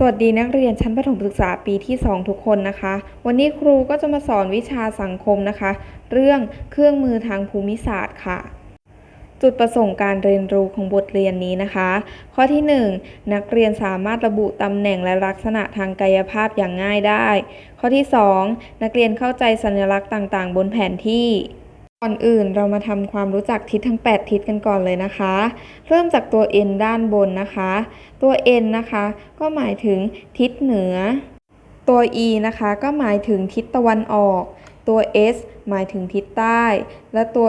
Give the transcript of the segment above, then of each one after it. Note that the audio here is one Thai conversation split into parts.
สวัสดีนักเรียนชั้นประถมศึกษาปีที่ 2 ทุกคนนะคะ วันนี้ครูก็จะมาสอนวิชาสังคมนะคะ เรื่องเครื่องมือทางภูมิศาสตร์ค่ะ จุดประสงค์การเรียนรู้ของบทเรียนนี้นะคะ ข้อที่ 1 นักเรียนสามารถระบุตำแหน่งและลักษณะทางกายภาพอย่างง่ายได้ ข้อที่ 2 นักเรียนเข้าใจสัญลักษณ์ต่างๆ บนแผนที่ ก่อนอื่นเรามาทำความรู้จักทิศทั้ง 8 ทิศกันก่อนเลยนะคะ เริ่มจากตัว n ด้านบนนะคะ ตัว n นะคะ ก็หมายถึงทิศเหนือ ตัว e นะคะก็หมายถึงทิศตะวันออก ตัว s หมายถึงทิศใต้ และตัว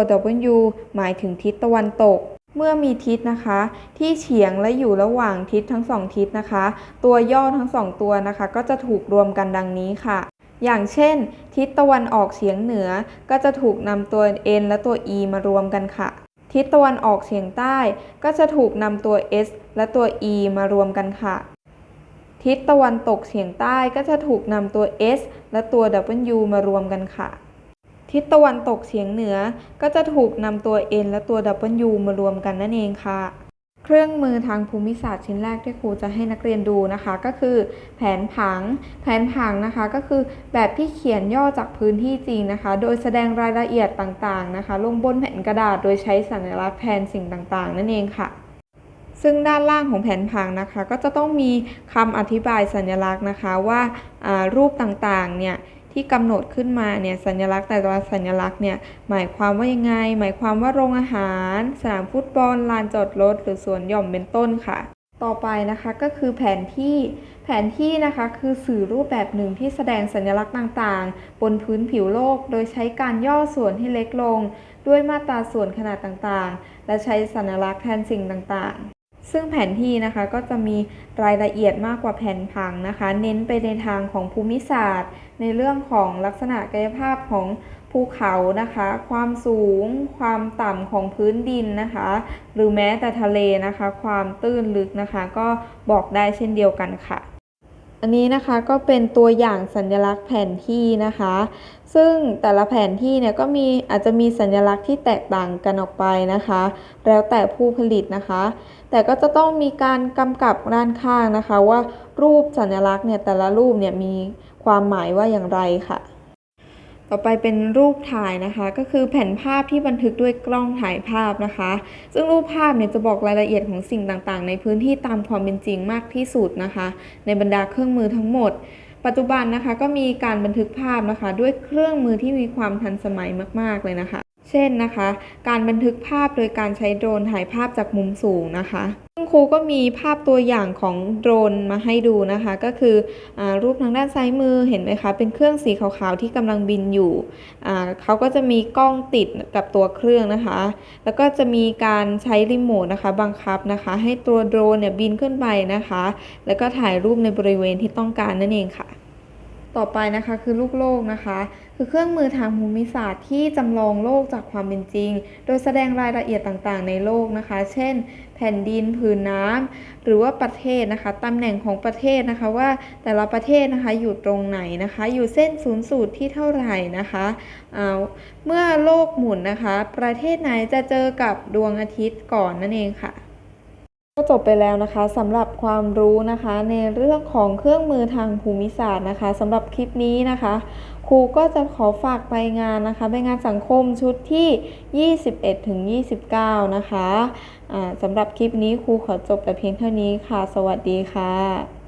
w หมายถึงทิศตะวันตก เมื่อมีทิศนะคะ ที่เฉียงและอยู่ระหว่างทิศทั้งสองทิศนะคะ ตัวย่อทั้งสองตัวนะคะ ก็จะถูกรวมกันดังนี้ค่ะ อย่างเช่น ทิศตะวันออกเฉียงเหนือก็จะถูกนำตัว n และตัว e มารวมกันค่ะ ทิศตะวันออกเฉียงใต้ก็จะถูกนำตัว s และตัว e มารวมกันค่ะ ทิศตะวันตกเฉียงใต้ก็จะถูกนำตัว s และตัว w มารวมกันค่ะ ทิศตะวันตกเฉียงเหนือก็จะถูกนำตัว n และตัว w มารวมกันนั่นเองค่ะ เครื่องมือทางภูมิศาสตร์ชิ้นแรกที่ครูจะให้นักเรียนดูนะคะ ก็คือแผนผัง แผนผังนะคะก็คือแบบที่เขียนย่อจากพื้นที่จริงนะคะ โดยแสดงรายละเอียดต่างๆนะคะ ลงบนแผ่นกระดาษโดยใช้สัญลักษณ์แทนสิ่งต่างๆ นั่นเองค่ะ ซึ่งด้านล่างของแผนผังนะคะ ก็จะต้องมีคำอธิบายสัญลักษณ์นะคะว่าอ่ารูปต่างๆเนี่ย ที่กำหนดขึ้นมาเนี่ยสัญลักษณ์แต่ละสัญลักษณ์เนี่ยหมายความว่ายังไง หมายความว่าโรงอาหาร สนามฟุตบอลลานจอดรถหรือสวนหย่อมเป็นต้นค่ะ ต่อไปนะคะก็คือแผนที่แผนที่นะคะคือสื่อรูปแบบหนึ่งที่แสดงสัญลักษณ์ต่างๆ บนพื้นผิวโลก โดยใช้การย่อส่วนให้เล็กลง ด้วยมาตราส่วนขนาดต่างๆ และใช้สัญลักษณ์แทนสิ่งต่างๆ ซึ่งแผนที่นะคะก็จะมีรายละเอียดมากกว่าแผนผังนะคะ เน้นไปในทางของภูมิศาสตร์ ในเรื่องของลักษณะกายภาพของภูเขานะคะ ความสูง ความต่ำของพื้นดินนะคะ หรือแม้แต่ทะเลนะคะ ความตื้นลึกนะคะ ก็บอกได้เช่นเดียวกันค่ะ อันนี้นะคะก็เป็นตัวอย่างสัญลักษณ์แผนที่นะคะ ซึ่งแต่ละแผนที่เนี่ยก็มีอาจจะมีสัญลักษณ์ที่แตกต่างกันออกไปนะคะ แล้วแต่ผู้ผลิตนะคะ แต่ก็จะต้องมีการกำกับด้านข้างนะคะ ว่ารูปสัญลักษณ์เนี่ยแต่ละรูปเนี่ยมีความหมายว่าอย่างไรค่ะ ต่อไปเป็นรูปถ่ายนะคะ ก็คือแผ่นภาพที่บันทึกด้วยกล้องถ่ายภาพนะคะ ซึ่งรูปภาพเนี่ยจะบอกรายละเอียดของสิ่งต่างๆ ในพื้นที่ตามความเป็นจริงมากที่สุดนะคะ ในบรรดาเครื่องมือทั้งหมด ปัจจุบันนะคะก็มีการบันทึกภาพนะคะ ด้วยเครื่องมือที่มีความทันสมัยมาก ๆเลยนะคะ เช่นนะคะ การบันทึกภาพโดยการใช้โดรนถ่ายภาพจากมุมสูงนะคะซึ่งครูก็มีภาพตัวอย่างของโดรนมาให้ดูนะคะ ก็คืออรูปทางด้านซ้ายมือเห็นไหมคะ เป็นเครื่องสีขาวๆที่กำลังบินอยู่อ่เขาก็จะมีกล้องติดกับตัวเครื่องนะคะ แล้วก็จะมีการใช้รีโมทนะคะบังคับนะคะ ให้ตัวโดรนเนี่ยบินขึ้นไปนะคะ แล้วก็ถ่ายรูปในบริเวณที่ต้องการนั่นเองค่ะ ต่อไปนะคะคือลูกโลกนะคะ คือเครื่องมือทางภูมิศาสตร์ที่จำลองโลกจากความเป็นจริง โดยแสดงรายละเอียดต่างๆ ในโลกนะคะ เช่น แผ่นดินผืนน้ำหรือว่าประเทศนะคะตำแหน่งของประเทศนะคะว่าแต่ละประเทศนะคะอยู่ตรงไหนนะคะ อยู่เส้นศูนย์สูตรที่เท่าไหร่นะคะอ่าเมื่อโลกหมุนนะคะ ประเทศไหนจะเจอกับดวงอาทิตย์ก่อนนั่นเองค่ะ ก็จบไปแล้วนะคะสำหรับความรู้นะคะในเรื่องของเครื่องมือทางภูมิศาสตร์นะคะสำหรับคลิปนี้นะคะครูก็จะขอฝากไปงานนะคะไปงานสังคมชุดที่ 21ถึง29 นะคะะสำหรับคลิปนี้ครูขอจบแต่เพียงเท่านี้ค่ะ สวัสดีค่ะ